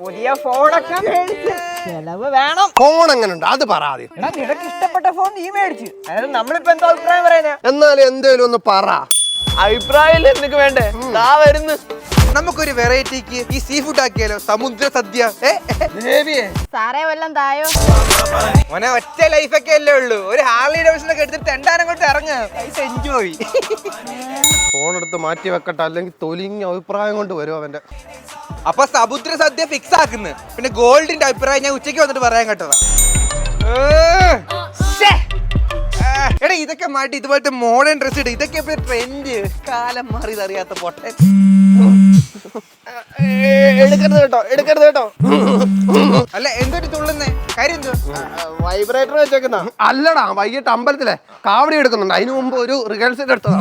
പുതിയ ഫോണൊക്കെ മേടിച്ച്. ചെലവ് വേണം. ഫോൺ എങ്ങനെയുണ്ട് അത് പറയാതെ എടാ നിനക്ക് ഇഷ്ടപ്പെട്ട ഫോൺ നീ മേടിച്ചു. അതായത് നമ്മളിപ്പോ എന്തോ അഭിപ്രായം പറയുന്നത് എന്നാലും എന്തേലും ഒന്ന് പറ. അഭിപ്രായം നിനക്ക് വേണ്ടേ? താ വരുന്നു. നമുക്കൊരു വെറൈറ്റിക്ക് ഈ സീ ഫുഡ് ആക്കിയാലോ? സമുദ്ര സദ്യ. ഏ? സാറേ വല്ലം തായോ? മോനെ ഒറ്റ ലൈഫൊക്കെ അല്ലേ ഉള്ളൂ. ഒരു ഹാർലി ഡേവിഡ്സണൊക്കെ എടുത്തിട്ട് രണ്ടാനം കൊണ്ട് ഇറങ്ങുക പൈസ എൻജോയ് ഫോൺ എടുത്ത് മാറ്റി വെക്കട്ടെ അല്ലെങ്കിൽ തൊലിങ്ങ അഭിപ്രായം കൊണ്ട് വരും അവന്റെ അപ്പൊ സമുദ്ര സദ്യ ഫിക്സ് ആക്കുന്നു. പിന്നെ ഗോൾഡിന്റെ അഭിപ്രായം ഞാൻ ഉച്ചയ്ക്ക് വന്നിട്ട് പറയാൻ കേട്ടതാ. എടാ ഇതൊക്കെ മാറ്റി ഇതുപോലത്തെ മോഡേൺ ഡ്രസ് ഇട. ഇതൊക്കെ ഇപ്പൊ ട്രെൻഡ് കാലം മാറിയത് അറിയാത്ത പൊട്ടൻ. എടുക്കരുത് കേട്ടോ എടുക്കരുത് കേട്ടോ. അല്ല എന്തൊരു തുള്ളുന്നേ? കാര്യം എന്തോ വൈബ്രേറ്റർ വെച്ചേക്കുന്ന. അല്ലടാ വൈകിട്ട് അമ്പലത്തിലെ കാവടി എടുക്കുന്നുണ്ട്. അതിനു മുമ്പ് ഒരു റിഹേഴ്സൽ എടുത്തതാ.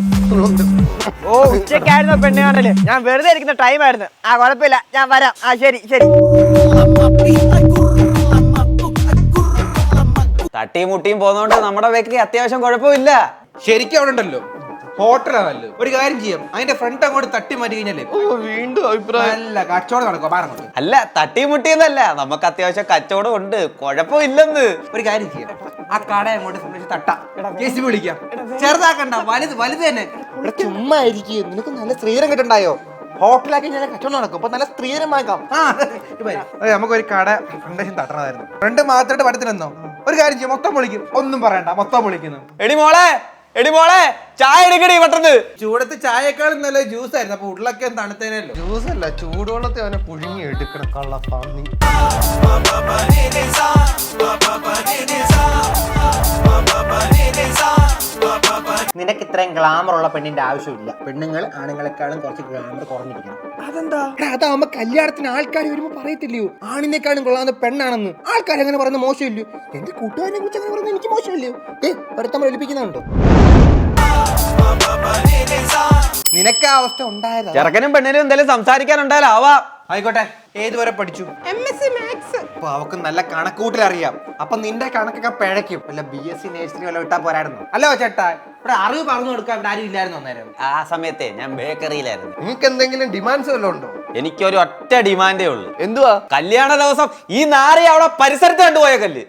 ഓ ഉച്ചക്കായിരുന്നു പെണ്ണ് കാണൽ. ഞാൻ വെറുതെ ഇരിക്കുന്ന ടൈം ആയിരുന്നു. ആ കുഴപ്പമില്ല. ഞാൻ വരാം. ആ ശരി ശരി. തട്ടിയും മുട്ടിയും പോകുന്നോണ്ട് നമ്മുടെ വ്യക്തി അത്യാവശ്യം കുഴപ്പമില്ല. ശരിക്കും അവിടെ ഉണ്ടല്ലോ. ഹോട്ടലാണല്ലോ ഒരു കാര്യം ചെയ്യാം. അതിന്റെ ഫ്രണ്ട് അങ്ങോട്ട് തട്ടി മാറ്റി കഴിഞ്ഞാലേ വീണ്ടും അഭിപ്രായം. അല്ല കച്ചവടം നടക്കോ. പറഞ്ഞു അല്ല തട്ടിയും മുട്ടിയെന്നല്ല. നമുക്ക് അത്യാവശ്യം കച്ചവടം ഉണ്ട്. കുഴപ്പമില്ലെന്ന്. ഒരു കാര്യം ചെയ്യാം. ആ കട അങ്ങോട്ട് സംരക്ഷിച്ച് തട്ടാം. സി വിളിക്കാം. ചെറുതാക്കണ്ട. വലുത് വലുത് തന്നെ. ഇവിടെ ചുമ്മാ ഇരിക്കും. നിനക്ക് നല്ല സ്ത്രീരം കിട്ടുണ്ടായോ? ഹോട്ടലാക്കി ഞാൻ കച്ചവടം നടക്കും. അപ്പൊ നല്ല സ്ത്രീരം വാങ്ങിക്കാം നമുക്കൊരു കട ഫ്രണ്ടേഷൻ തട്ടണമായിരുന്നു. ഫ്രണ്ട് മാത്രമായിട്ട് പടത്തിനെന്നോ ഒരു കാര്യം ചെയ്യും മൊത്തം പൊളിക്കും ഒന്നും പറയണ്ട മൊത്തം പൊളിക്കുന്നു എടി മോളെ എടി മോളെ ചായ എടുക്കടി പെട്ടെന്ന്. ചൂടത്ത് ചായക്കാളും നല്ല ജ്യൂസ് ആയിരുന്നു അപ്പൊ ഉള്ളൊക്കെ തണുത്തേനല്ലോ. ജ്യൂസ് അല്ല ചൂടുവെള്ളത്തെ അവനെ പുഴുങ്ങി എടുക്കണം കള്ള പന്നി നിനക്ക് ഇത്രയും ഗ്ലാമർ ഉള്ള പെണ്ണിന്റെ ആവശ്യമില്ല. പെണ്ണുങ്ങൾ ആണുങ്ങളെക്കാളും കുറച്ച് ഗ്ലാമർ കുറഞ്ഞിരിക്കണം. അതെന്താ? അതാവുമ്പോ കല്യാണത്തിന് ആൾക്കാർ വരുമ്പോ പറയത്തില്ലയോ? ആണിനെക്കാളും കൊള്ളാവുന്ന പെണ്ണാണെന്ന്. ആൾക്കാർ അങ്ങനെ പറയുന്ന മോശമില്ലയോ? എന്റെ കൂട്ടുകാരനെ കുറിച്ച് അങ്ങനെ പറയുന്നത് എനിക്ക് മോശമില്ലയോ? ഏ ഒരുത്തമ്മ എളിപ്പിക്കുന്നുണ്ടോ നിനക്ക് ആ അവസ്ഥ ഉണ്ടായതാ. ചെറുക്കനും പെണ്ണിനും എന്തായാലും സംസാരിക്കാനുണ്ടായാലും? ആവാ. ആയിക്കോട്ടെ ഏതുവരെ പഠിച്ചു? എം എസ് സി മാത്സ് അപ്പൊ അവക്ക് നല്ല കണക്കൂട്ടിൽ അറിയാം അപ്പൊ നിന്റെ കണക്കൊക്കെ പിഴയ്ക്കും. അല്ല ബി എസ് സി നേഴ്സിംഗ് വല്ല വിട്ടാ പോരായിരുന്നു. അല്ലോ ചേട്ടാ ഇവിടെ അറിവ് പറഞ്ഞു കൊടുക്കാൻ ഇവിടെ ആരും ഇല്ലായിരുന്നു അന്നേരം. ആ സമയത്തെ ഞാൻ ബേക്കറിയിലായിരുന്നു. നിങ്ങൾക്ക് എന്തെങ്കിലും ഡിമാൻഡ്സ് വല്ലതും ഉണ്ടോ? എനിക്കൊരു ഒറ്റ ഡിമാൻഡേ ഉള്ളൂ. എന്തുവാ? കല്യാണ ദിവസം ഈ നാറി അവിടെ പരിസരത്ത് കണ്ടുപോയ കല്ല്.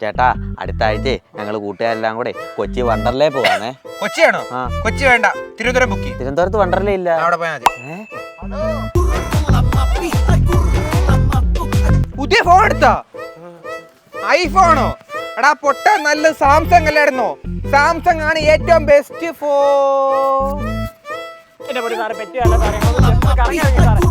ചേട്ടാ അടുത്ത ആഴ്ച ഞങ്ങൾ കൂട്ടുകാരെല്ലാം കൂടെ കൊച്ചി വണ്ടർലേ പോവാണേ കൊച്ചിയാണോ? ആ. കൊച്ചി വേണ്ട. തിരുവനന്തപുരം ബുക്ക് തിരുവനന്തപുരത്ത് വണ്ടർലേ ഇല്ല. അവിടെ പോയാൽ മതി. പുതിയ ഫോൺ എടുത്താ? ഐഫോണോ എടാ പൊട്ട നല്ല സാംസങ് അല്ലായിരുന്നോ? സാംസങ് ആണ് ഏറ്റവും ബെസ്റ്റ് ഫോൺ എന്നെ പൊടി സാറേ പറ്റിയല്ല സാറേ. അങ്ങോട്ട് കറങ്ങി ഇറങ്ങി സാറേ.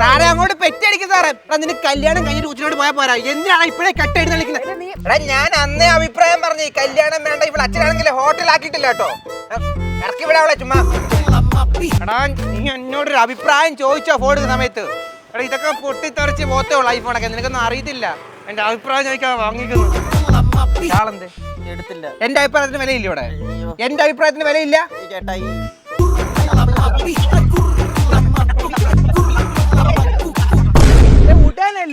സാറേ അങ്ങോട്ട് പെറ്റടിക്കും സാറേ. എടാ നിനക്ക് കല്യാണം കഴിഞ്ഞിട്ട് ഉച്ചനോട് പോയാൽ പോരാ. എന്തിനാണ് ഇപ്പോഴേ കെട്ട് എഴുന്നള്ളിക്കുന്നത് എടാ ഞാൻ അന്നേ അഭിപ്രായം പറഞ്ഞു കല്യാണം വേണ്ട ഇവിടെ അച്ഛനാണെങ്കിൽ ഹോട്ടൽ ആക്കിയിട്ടില്ല കേട്ടോ. ഇറക്കി വിടാ അവളെ ചുമ്മാ. എടാ നീ എന്നോടൊരു അഭിപ്രായം ചോദിച്ചോ ഫോൺ എടുക്കുന്ന സമയത്ത്? എടാ ഇതൊക്കെ പൊട്ടിത്തെറിച്ച് പോത്തേ ഉള്ളു ഐഫോണൊക്കെ നിനക്കൊന്നും അറിയത്തില്ല. എന്റെ അഭിപ്രായം ചോദിക്കാൻ വാങ്ങിക്കുന്നു. ആളെന്തേ എടുത്തില്ല. എന്റെ അഭിപ്രായത്തിന് വിലയില്ല ഇവിടെ? എന്റെ അഭിപ്രായത്തിന് വിലയില്ല? ചേട്ടാ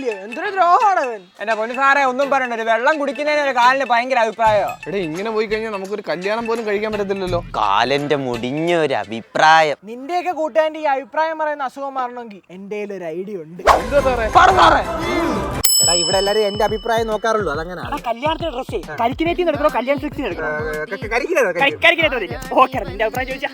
കൂട്ടാനല്ലേ എന്തൊരു ദ്രോഹമാണ് അവൻ. എന്റെ പൊന്നു സാറേ ഒന്നും പറയണ്ട. ഒരു വെള്ളം കുടിക്കുന്നതിന് ഒരു കാലിന് ഭയങ്കര അഭിപ്രായോ. എടേ ഇങ്ങനെ പോയി കഴിഞ്ഞാൽ നമുക്കൊരു കല്യാണം പോലും കഴിക്കാൻ പറ്റത്തില്ലല്ലോ. കാലന്റെ മുടിഞ്ഞ ഒരു അഭിപ്രായം. നിന്റെയൊക്കെ കൂട്ടുകാരന്റെ ഈ അഭിപ്രായം പറയുന്ന അസുഖം മാറണമെങ്കിൽ എന്റെ ഒരു ഐഡിയ ഉണ്ട്. എടാ ഇവിടെ എല്ലാരും എന്റെ അഭിപ്രായം നോക്കാറുള്ളൂ. അതങ്ങനെ കല്യാണത്തിന് ഡ്രസ്സേ കരിക്കിനേറ്റിന്ന് എടുക്കണോ? കല്യാൺ സിക്സിന് എടുക്കണോ? കരിക്കിനേറ്റ് ഓക്കെ നിന്റെ അഭിപ്രായം ചോദിച്ചാ.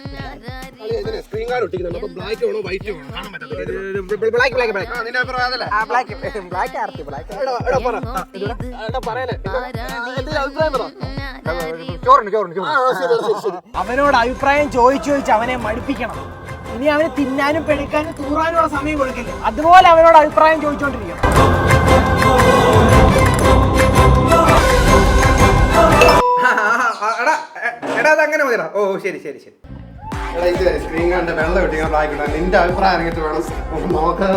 അവനോട് അഭിപ്രായം ചോദിച്ചു ചോദിച്ച് അവനെ മടുപ്പിക്കണം. ഇനി അവന് തിന്നാനും പെടുക്കാനും തൂറാനുള്ള സമയം കൊടുക്കില്ല. അതുപോലെ അവനോട് അഭിപ്രായം ചോദിച്ചോണ്ടിരിക്കണം. എടാ അതങ്ങനെ അങ്ങനെ മതിടാ. ഓ ശരി ശരി ശരി. എടാ ഇത് സ്ക്രീൻ വെള്ളം നിന്റെ അഭിപ്രായം വേണം. നോക്കാം.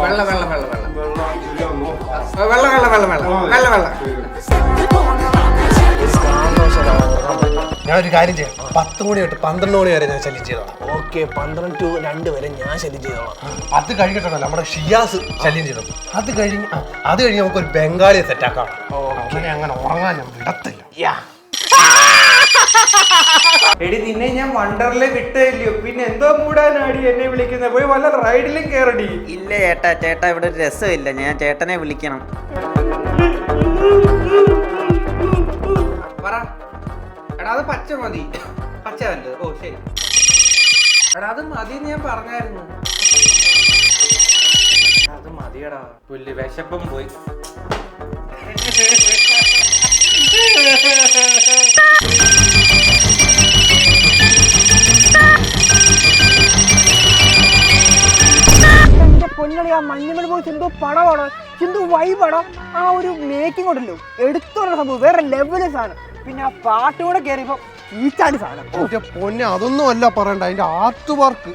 വെള്ള വെള്ള വെള്ള വെള്ള. വെള്ളം ഇല്ല, നോക്കാം. വെള്ള വെള്ള വെള്ള. വെള്ള വെള്ള വെള്ള. ഞാൻ ഒരു കാര്യം ചെയ്യാം. പത്ത് മണി തൊട്ട് പന്ത്രണ്ട് മണി വരെ ഞാൻ ശല്യം ചെയ്തോളാം. ഓക്കെ പന്ത്രണ്ട് ടു രണ്ട് വരെ ഞാൻ ശല്യം ചെയ്തോളാം. അത് കഴിഞ്ഞിട്ടോ നമ്മുടെ ഷിയാസ് ശല്യം ചെയ്തോളാം അത് കഴിഞ്ഞ് ആ, അത് കഴിഞ്ഞ് നമുക്ക് ഒരു ബംഗാളിയെ സെറ്റാക്കാം അങ്ങനെ അങ്ങനെ ഉറങ്ങാൻ ഞാൻ വിടത്തില്ല. എടി നിന്നെ ഞാൻ വണ്ടറിലെ വിട്ടല്ലോ പിന്നെ എന്തോ മൂടാനാടി എന്നെ വിളിക്കുന്നത് പോയി വല്ല റൈഡിലും കയറടി ഇല്ല ചേട്ടാ ചേട്ടാ ഇവിടെ ഒരു രസമില്ല. ഞാൻ ചേട്ടനെ വിളിക്കണം. പറ. എടാ അത് പച്ച മതി. പച്ച വേണ്ടത് ഓ ശരി. എടാ അത് മതി ഞാൻ പറഞ്ഞായിരുന്നു. അത് മതിയടാ. പുല്ല് വിശപ്പം പോയി. പൊന്നളി ആ മഞ്ഞുമൽ പോയി ചിന്തു പടമാണ് ചിന്തു വൈബാണോ ആ ഒരു മേക്കിംഗ് ഉണ്ടല്ലോ. എടുത്തു സംഭവം. വേറെ ലെവൽ സാധനം. പിന്നെ ആ പാട്ട് കൂടെ കയറിയപ്പോ ഈച്ചാടി സാധനം. പക്ഷെ പൊന്നെ അതൊന്നും അല്ല പറയണ്ട. അതിന്റെ ആർട്ട് വർക്ക്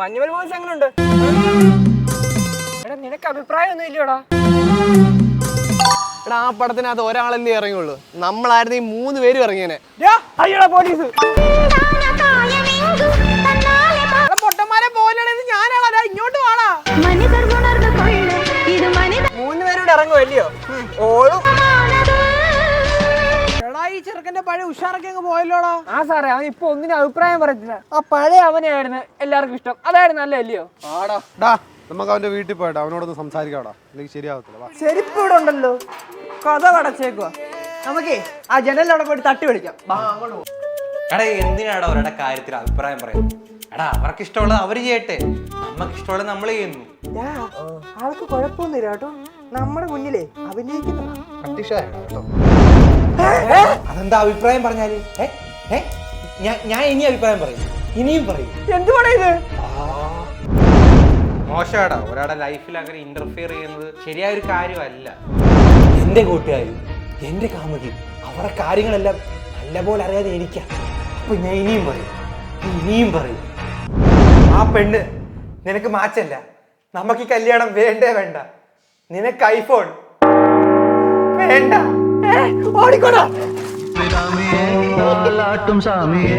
മഞ്ഞുമൽ പോയി എങ്ങനെയുണ്ട് എടാ നിനക്ക് അഭിപ്രായം ഒന്നും ഇല്ലയോടാ. എടാ ആ പടത്തിനകത്ത് ഒരാളല്ലേ ഇറങ്ങിയുള്ളൂ. നമ്മളായിരുന്നു ഈ മൂന്ന് പേരും ഇറങ്ങിയനെ. പോലീസ്. പൊട്ടന്മാരെ ഞാനാളാ. ഇങ്ങോട്ട് വാടാ. മൂന്ന് പേരോട് ഇറങ്ങുമല്ലയോ ഓളും എടാ ഈ ചെറുക്കന്റെ പഴയ ഉഷാറൊക്കെ അങ്ങ് പോയല്ലോടാ. ആ സാറേ അവൻ ഇപ്പൊ ഒന്നിനും അഭിപ്രായം പറയത്തില്ല. ആ പഴയ അവനെയായിരുന്നു എല്ലാവർക്കും ഇഷ്ടം. അതായിരുന്നു അല്ലേ അല്ലയോ ഡാ നമുക്ക് അവന്റെ വീട്ടിൽ പോയിട്ട് അവനോടൊന്ന് സംസാരിക്കാടാ. അല്ലെങ്കിൽ ശരിയാവത്തില്ല. വാ. ചെരുപ്പ് ഇവിടെ ഉണ്ടല്ലോ. കഥ കടച്ചേക്കുവാ. നമുക്കേ ആ ജനലിലവിടെ പോയിട്ട് തട്ടി വിളിക്കാം. വാ, അങ്ങോട്ട് പോ. എടാ എന്തിനാടാ അവരുടെ കാര്യത്തിൽ അഭിപ്രായം പറയുന്നത്? എടാ അവർക്ക് ഇഷ്ടമുള്ളത് അവർ ചെയ്യട്ടെ. നമുക്ക് ഇഷ്ടമുള്ളത് നമ്മൾ ചെയ്യുന്നു. ഞാ, ആൾക്ക് കുഴപ്പമൊന്നുമില്ല കേട്ടോ. നമ്മുടെ മുന്നിലേ അഭിനയിക്കുന്നതാ. അതെന്താ അഭിപ്രായം പറഞ്ഞാൽ? ഏ? ഏ? ഞാൻ ഞാൻ ഇനി അഭിപ്രായം പറയും. ഇനിയും പറയും. എന്തുവാണ് ഇത്? മോശമാടാ ഒരാളുടെ ലൈഫിൽ അങ്ങനെ ഇന്റർഫിയർ ചെയ്യുന്നത് ശരിയായ ഒരു കാര്യമല്ല. എന്റെ കൂട്ടുകാരും എന്റെ കാമുകി അവരുടെ കാര്യങ്ങളെല്ലാം നല്ലപോലെ അറിയാതെ എനിക്കാ അപ്പൊ ഞാൻ ഇനിയും പറയും ഇനിയും പറയും. ആ പെണ്ണ് നിനക്ക് മാച്ചല്ല. നമുക്ക് ഈ കല്യാണം വേണ്ടേ വേണ്ട. നിനക്ക് ഐഫോൺ വേണ്ട. ഓടിക്കോടാ ും. സ്വാമിയെ